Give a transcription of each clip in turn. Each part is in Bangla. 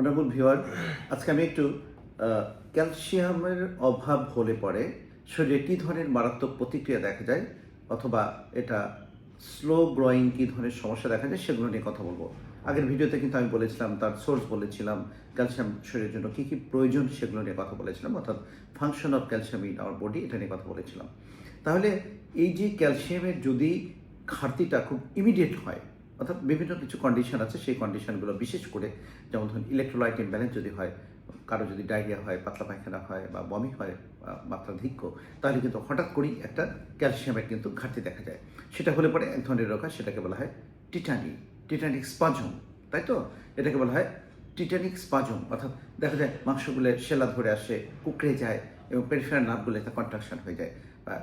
অনাবল ভিওয়ার আজকে আমি একটু ক্যালসিয়ামের অভাব হলে পরে শরীরে কী ধরনের মারাত্মক প্রতিক্রিয়া দেখা যায় অথবা এটা স্লো গ্রোয়িং কী ধরনের সমস্যা দেখা যায় সেগুলো নিয়ে কথা বলব। আগের ভিডিওতে কিন্তু আমি বলেছিলাম, তার সোর্স বলেছিলাম, ক্যালসিয়াম শরীরের জন্য কী কী প্রয়োজন সেগুলো নিয়ে কথা বলেছিলাম, অর্থাৎ function of calcium in our body এটা নিয়ে কথা বলেছিলাম। তাহলে এই যে ক্যালসিয়ামের যদি ঘাটতিটা খুব ইমিডিয়েট হয় অর্থাৎ বিভিন্ন কিছু কন্ডিশন আছে, সেই কন্ডিশনগুলো বিশেষ করে যেমন ধরুন ইলেকট্রোলাইট ইমব্যালেন্স যদি হয়, কারও যদি ডায়রিয়া হয়, পাতলা পায়খানা হয় বা বমি হয় মাত্রাধিক্য তাহলে কিন্তু হঠাৎ করেই একটা ক্যালসিয়ামের কিন্তু ঘাটতি দেখা যায়। সেটা হলে পরে এক ধরনের রোগ হয়, সেটাকে বলা হয় টিটানি টিটানিক স্পাজম তাই তো? এটাকে বলা হয় টিটানিক স্পাজম অর্থাৎ দেখা যায় মাংসগুলো শেলা ধরে আসে, কুকড়ে যায় এবং পেরিফেরাল নার্ভগুলো একটা কন্ট্রাকশন হয়ে যায়, বা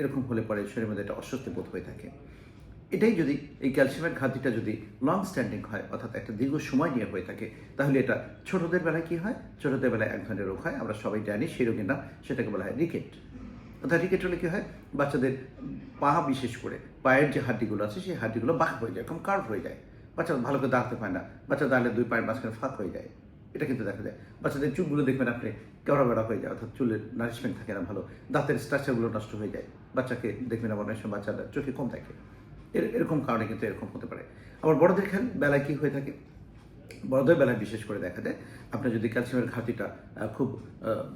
এরকম হলে পরে শরীরের মধ্যে একটা অস্বস্তি বোধ হয়ে থাকে। এটাই যদি এই ক্যালসিয়ামের ঘাটতিটা যদি লং স্ট্যান্ডিং হয়, অর্থাৎ একটা দীর্ঘ সময় নিয়ে হয়ে থাকে, তাহলে এটা ছোটদের বেলায় কি হয়? ছোটদের বেলায় এক ধরনের রোগ হয়, আমরা সবাই জানি সেই রোগের নাম সেটাকে বলা হয় রিকেট অর্থাৎ রিকেট হলে কি হয়? বাচ্চাদের পা বিশেষ করে, পায়ের যে হাড্ডিগুলো আছে, সেই হাড্ডিগুলো বাঁক হয়ে যায় কম কার্ভ হয়ে যায়। বাচ্চা ভালো করে দাঁড়াতে পায় না, বাচ্চা দাঁড়ালে দুই পায়ের মাঝখানে ফাঁক হয়ে যায়। এটা কিন্তু দেখা যায়। বাচ্চাদের চুলগুলো দেখবেন আপনি কেওড়া বেড়া হয়ে যায়, অর্থাৎ চুলের নারিশমেন্ট থাকে না ভালো, দাঁতের স্ট্রাকচারগুলো নষ্ট হয়ে যায়। বাচ্চাকে দেখবেন আমার অনেক সময় বাচ্চারা চোখে কম থাকে এর এরকম কারণে কিন্তু এরকম হতে পারে। আবার বড়দের খেল বেলায় কী হয়ে থাকে? বড়দের বেলায় বিশেষ করে দেখা যায়, আপনার যদি ক্যালসিয়ামের ঘাটতিটা খুব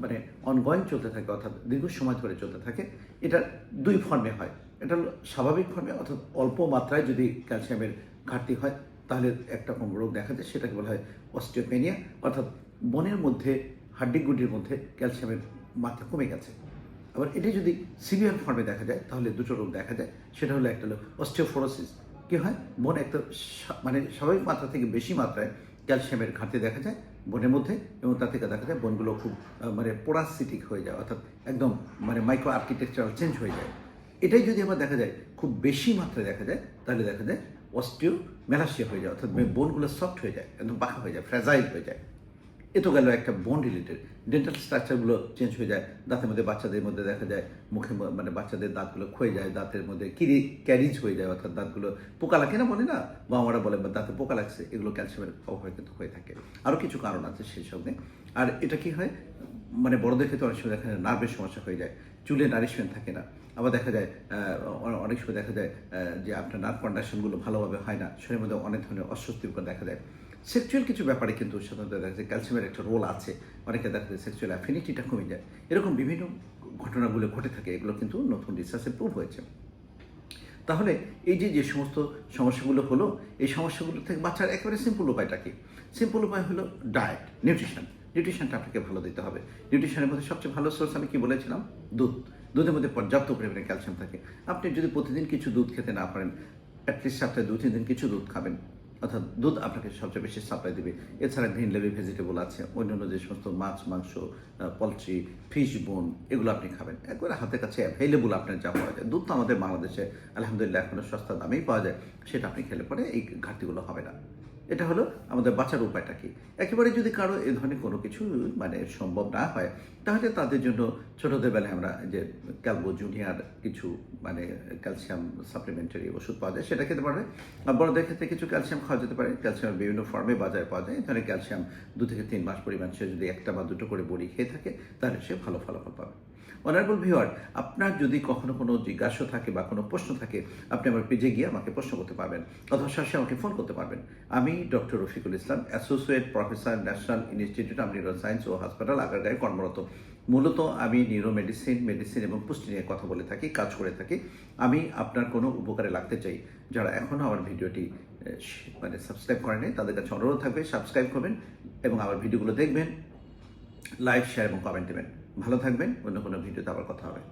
মানে অনগোয়িং চলতে থাকে, অর্থাৎ দীর্ঘ সময় ধরে চলতে থাকে, এটা দুই ফর্মে হয়। এটা স্বাভাবিক ফর্মে অর্থাৎ অল্প মাত্রায় যদি ক্যালসিয়ামের ঘাটতি হয়, তাহলে একটা রোগ দেখা যায়, সেটাকে বলা হয় অস্টিওপেনিয়া অর্থাৎ বনের মধ্যে হাড্ডিগুডির মধ্যে ক্যালসিয়ামের মাত্রা কমে গেছে। আবার এটি যদি সিভিয়ার ফর্মে দেখা যায়, তাহলে দুটো রোগ দেখা যায়। সেটা হলো একটা হলো অস্টিওফোরোসিস কী হয়? বন একটা মানে স্বাভাবিক মাত্রা থেকে বেশি মাত্রায় ক্যালসিয়ামের ঘাটতি দেখা যায় বনের মধ্যে এবং তা থেকে দেখা যায় বনগুলো খুব মানে পোরাসিটিক হয়ে যায়, অর্থাৎ একদম মানে মাইক্রো আর্কিটেকচারাল চেঞ্জ হয়ে যায়। এটাই যদি আবার দেখা যায় খুব বেশি মাত্রায় দেখা যায়, তাহলে দেখা যায় অস্টিও মেলাসিয়া হয়ে যায়, অর্থাৎ বোনগুলো সফট হয়ে যায়, একদম বাঁকা হয়ে যায় ফ্র্যাজাইল হয়ে যায়। এ তো গেল একটা বোন রিলেটেড ডেন্টাল স্ট্রাকচারগুলো চেঞ্জ হয়ে যায়, দাঁতের মধ্যে বাচ্চাদের মধ্যে দেখা যায়, মুখে মানে বাচ্চাদের দাঁতগুলো ক্ষয়ে যায়, দাঁতের মধ্যে কিরি ক্যারিজ হয়ে যায়, অর্থাৎ দাঁতগুলো পোকা লাগে না বলে না? বা আমরা বলে, বা দাঁতে পোকা লাগছে। এগুলো ক্যালসিয়ামের অভাবে কিন্তু হয়ে থাকে। আরও কিছু কারণ আছে সেই সঙ্গে। আর এটা কি হয়? মানে বড়দের ক্ষেত্রে অনেক সময় দেখা যায় নার্ভের সমস্যা হয়ে যায়, চুলে নারিশমেন্ট থাকে না। আবার দেখা যায় অনেক সময় দেখা যায় যে আপনার নার্ভ কন্ডাকশনগুলো ভালোভাবে হয় না, শরীরের মধ্যে অনেক ধরনের অস্বস্তিকর দেখা যায়। সেক্সুয়াল কিছু ব্যাপারে কিন্তু সাধারণত দেখা যায় ক্যালসিয়ামের একটা রোল আছে। অনেকে দেখা যায় সেক্সুয়াল অ্যাফিনিটিটা কমে যায়। এরকম বিভিন্ন ঘটনাগুলো ঘটে থাকে, এগুলো কিন্তু নতুন রিসার্চে প্রুভ হয়েছে। তাহলে এই যে যে সমস্ত সমস্যাগুলো হলো, এই সমস্যাগুলো থেকে বাঁচার একেবারে সিম্পল উপায়টা কি? সিম্পল উপায় হলো ডায়েট নিউট্রিশন নিউট্রিশনটা আপনাকে ভালো দিতে হবে। নিউট্রিশনের মধ্যে সবচেয়ে ভালো সোর্স আমি কি বলেছিলাম? দুধ। দুধের মধ্যে পর্যাপ্ত পরিমাণে ক্যালসিয়াম থাকে। আপনি যদি প্রতিদিন কিছু দুধ খেতে না পারেন অ্যাটলিস্ট সপ্তাহে দু তিন দিন কিছু দুধ খাবেন। অর্থাৎ দুধ আপনাকে সবচেয়ে বেশি সাপ্লাই দেবে। এছাড়া গ্রিন লেভি ভেজিটেবল আছে, অন্যান্য যে সমস্ত মাছ, মাংস পলট্রি ফিশ বোন এগুলো আপনি খাবেন। একবারে হাতের কাছে অ্যাভেলেবল আপনার যা পাওয়া যায়। দুধ তো আমাদের বাংলাদেশে আলহামদুলিল্লাহ এখনও সস্তা দামেই পাওয়া যায়। সেটা আপনি খেলে পরে এই ঘাটতিগুলো হবে না। এটা হলো আমাদের বাঁচার উপায়টা কি? একেবারে যদি কারও এ ধরনের কোনো কিছু মানে সম্ভব না হয়, তাহলে তাদের জন্য ছোটদের বেলায় আমরা যে ক্যালবো জুনিয়ার কিছু মানে ক্যালসিয়াম সাপ্লিমেন্টারি ওষুধ পাওয়া যায়, সেটা খেতে আর বড়দের ক্ষেত্রে কিছু ক্যালসিয়াম খাওয়া যেতে পারে। ক্যালসিয়াম বিভিন্ন ফর্মে বাজারে পাওয়া যায়। এখানে ক্যালসিয়াম দু থেকে তিন মাস পরিমাণ সে যদি একটা বা দুটো করে বড়ি খেয়ে থাকে, তাহলে সে ভালো ফলাফল পাবে। অনারেবল ভিওয়ার আপনার যদি কখনো কোনো জিজ্ঞাসা থাকে বা কোনো প্রশ্ন থাকে, আপনি আমার পেজে গিয়ে আমাকে প্রশ্ন করতে পারবেন, অথবা সরাসরি আমাকে ফোন করতে পারবেন। আমি doctor Rafiqul Islam associate professor national institute of neuroscience ও হাসপাতাল আগারগাঁয়ে কর্মরত। মূলত আমি নিউরো মেডিসিন মেডিসিন এবং পুষ্টি নিয়ে কথা বলে থাকি, কাজ করে থাকি। আমি আপনার কোনো উপকারে লাগতে চাই, যারা এখনও আমার ভিডিওটি মানে সাবস্ক্রাইব করেনি তাদের কাছে অনুরোধ থাকবে সাবস্ক্রাইব করবেন এবং আমার ভিডিওগুলো দেখবেন লাইক শেয়ার এবং কমেন্ট দেবেন। ভালো থাকবেন অন্য কোনো ভিডিওতে আবার কথা হবে।